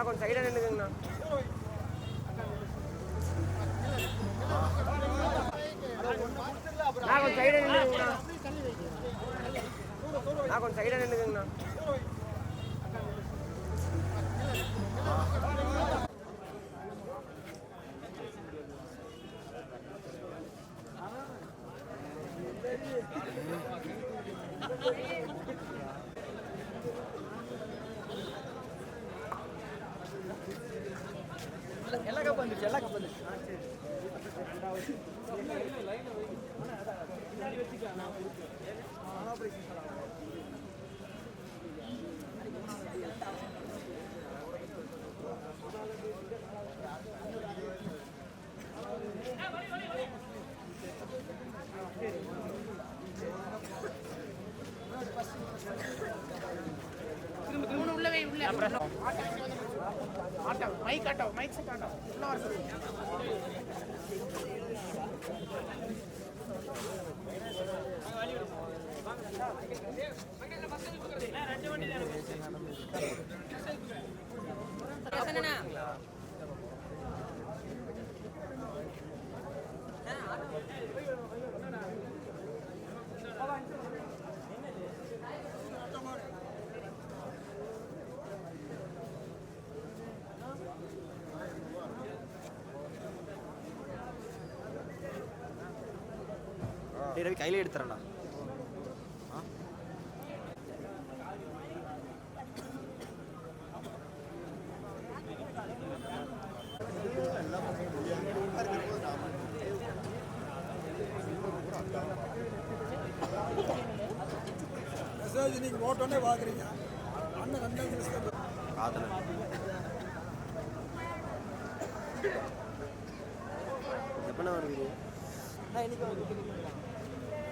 நான் கொஞ்சம் சைடாக நின்றுங்கண்ணா நான் கொஞ்சம் சைடாக நின்றுங்கண்ணா நான் கொஞ்சம் சைடாக நின்றுக்குங்கண்ணா Thank you. திரும்ப திரும்ப mic auto mic set auto. உள்ள வர சொல்லுங்க டேய் ரவி கையில எடுத்துறேன்டா. மெசேஜ் நீங்கள் பார்க்குறீங்க அண்ணன் நிமிஷம் காதல எப்பண்ணா வருவீங்க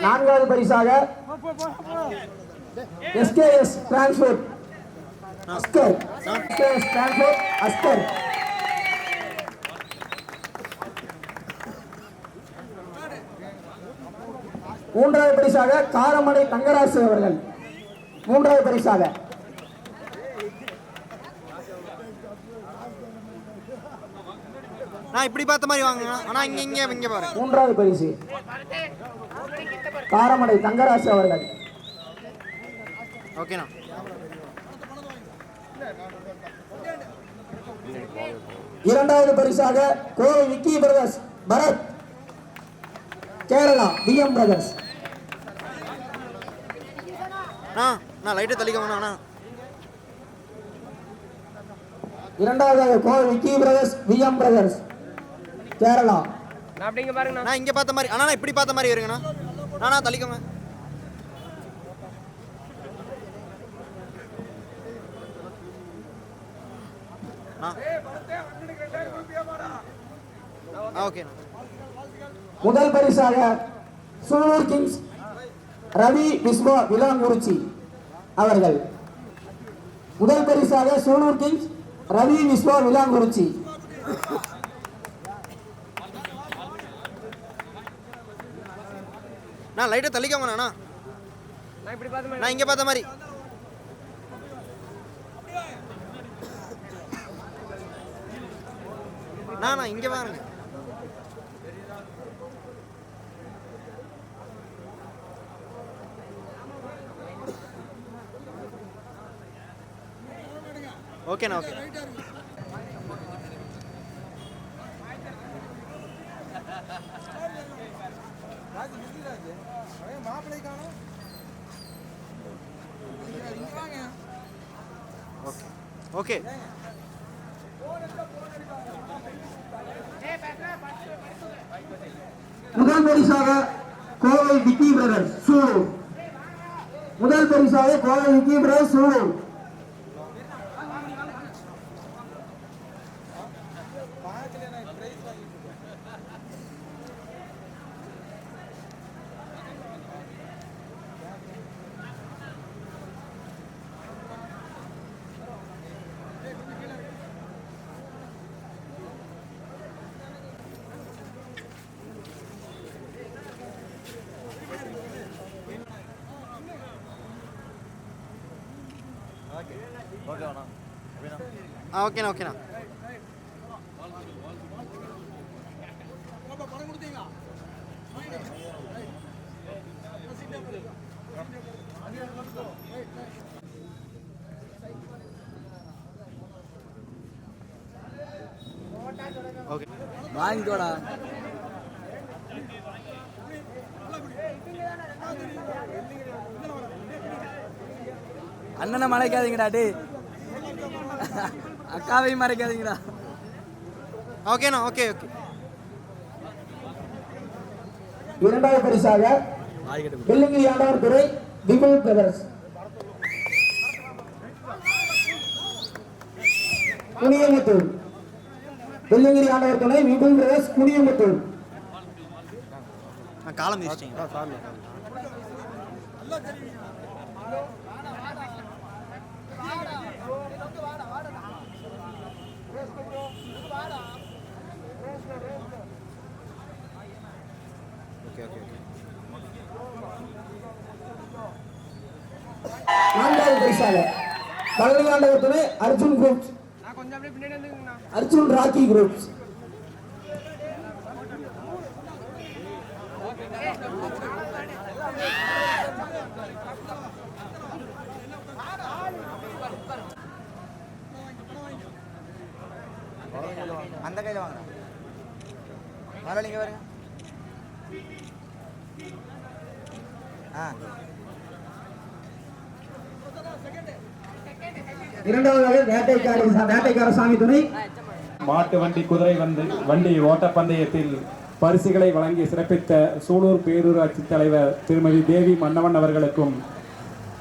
நான்காவது பரிசாக SKS transport Askar SKS transport Askar மூன்றாவது பரிசாக காரமடை தங்கராசு அவர்கள். மூன்றாவது பரிசாக நான் இப்படி பார்த்த மாதிரி வாங்க ஆனா இங்க இங்க இங்க பாரு. மூன்றாவது பரிசு. காரமடை தங்கராசு அவர்கள். ஓகேண்ணா. இரண்டாவது பரிசாக Kovai Vicky brothers Bharath. Kerala PM brothers. அண்ணா நான் லைட்டை தள்ளிக்க வேணாண்ணா இரண்டாவதாக Kovai Vicky brothers VM brothers. Kerala. நான் அப்படிங்க பாருங்கண்ணா. நான் இங்க பார்த்த மாதிரி நான் இப்படி பார்த்த மாதிரி இருங்கண்ணா நானா தள்ளிக்கோங்க. முதல் பரிசாக சூலூர் கிங்ஸ் ரவி விஸ்வா விலாங்குறிச்சி அவர்கள். முதல் பரிசாக சூலூர் கிங்ஸ் ரவி விஸ்வா விலாங்குறிச்சி. நான் லைட்டை தள்ளிக்கோங்க நான் இப்படி பார்த்த நான் இங்க பார்த்த மாதிரி. நான் நான் இங்க பாருங்க ஓகேண்ணா ஓகே ఓకే முதல் பரிசாக கோவை விக்கி பிரதர் சூழூர் முதல் பரிசாக கோவை விக்கி பிரதர் சூழூர் ஆ ஓகேண்ணா ஓகேண்ணா ஓகே அண்ணனை மறைக்காதீங்கடா டே அக்காவையும் மறைக்காதீங்கடா. ஓகேண்ணா ஓகே ஓகே இரண்டாவது பரிசாக வெள்ளிங்கிரி ஆண்டவர் துறை விபுல் பிரதர்ஸ். குனியமுத்தூர். வெள்ளிங்கிரி ஆண்டவர் துணை விபுல் பிரதர்ஸ் குனியமுத்தூர். நான் காலம் மிதிச்சிட்டீங்க ஓகே ஓகே ஓகே நான்காவது பரிசாக பழனி அர்ஜுன் குரூப்ஸ் நான் கொஞ்சம் அப்படியே பின்னாடி அர்ஜுன் ராக்கி குரூப்ஸ் அந்த கையில் வாங்க முதலாளி இங்கே வருங்க ஆ. இரண்டாவதாக வேட்டைக்காரி வேட்டைக்கார சாமி துணை. மாட்டு வண்டி குதிரை வந்து வண்டி ஓட்டப்பந்தயத்தில் பரிசுகளை வழங்கி சிறப்பித்த சூலூர் பேரூராட்சி தலைவர் திருமதி தேவி மன்னவன் அவர்களுக்கும்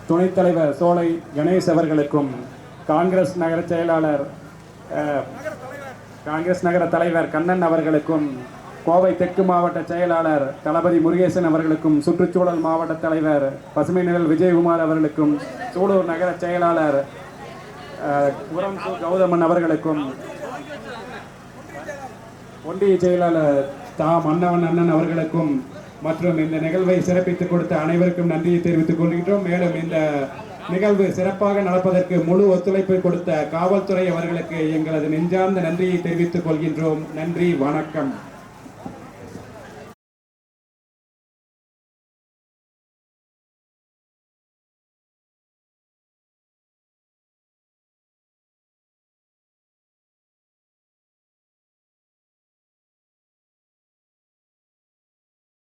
துணைத் தலைவர் சோலை கணேஷ் அவர்களுக்கும் காங்கிரஸ் நகர செயலாளர் காங்கிரஸ் நகர தலைவர் கண்ணன் அவர்களுக்கும் கோவை தெற்கு மாவட்ட செயலாளர் தளபதி முருகேசன் அவர்களுக்கும் சுற்றுச்சூழல் மாவட்ட தலைவர் பசுமை நிழல் விஜயகுமார் அவர்களுக்கும் சூலூர் நகர செயலாளர் அஹ், கௌதமன் அவர்களுக்கும் ஒன்றிய செயலாளர் தா மன்னவன் அண்ணன் அவர்களுக்கும் மற்றும் இந்த நிகழ்வை சிறப்பித்துக் கொடுத்த அனைவருக்கும் நன்றியை தெரிவித்துக் கொள்கின்றோம். மேலும் இந்த நிகழ்வு சிறப்பாக நடப்பதற்கு முழு ஒத்துழைப்பு கொடுத்த காவல்துறை அவர்களுக்கு எங்களது நெஞ்சார்ந்த நன்றியை தெரிவித்துக் கொள்கின்றோம். நன்றி வணக்கம்.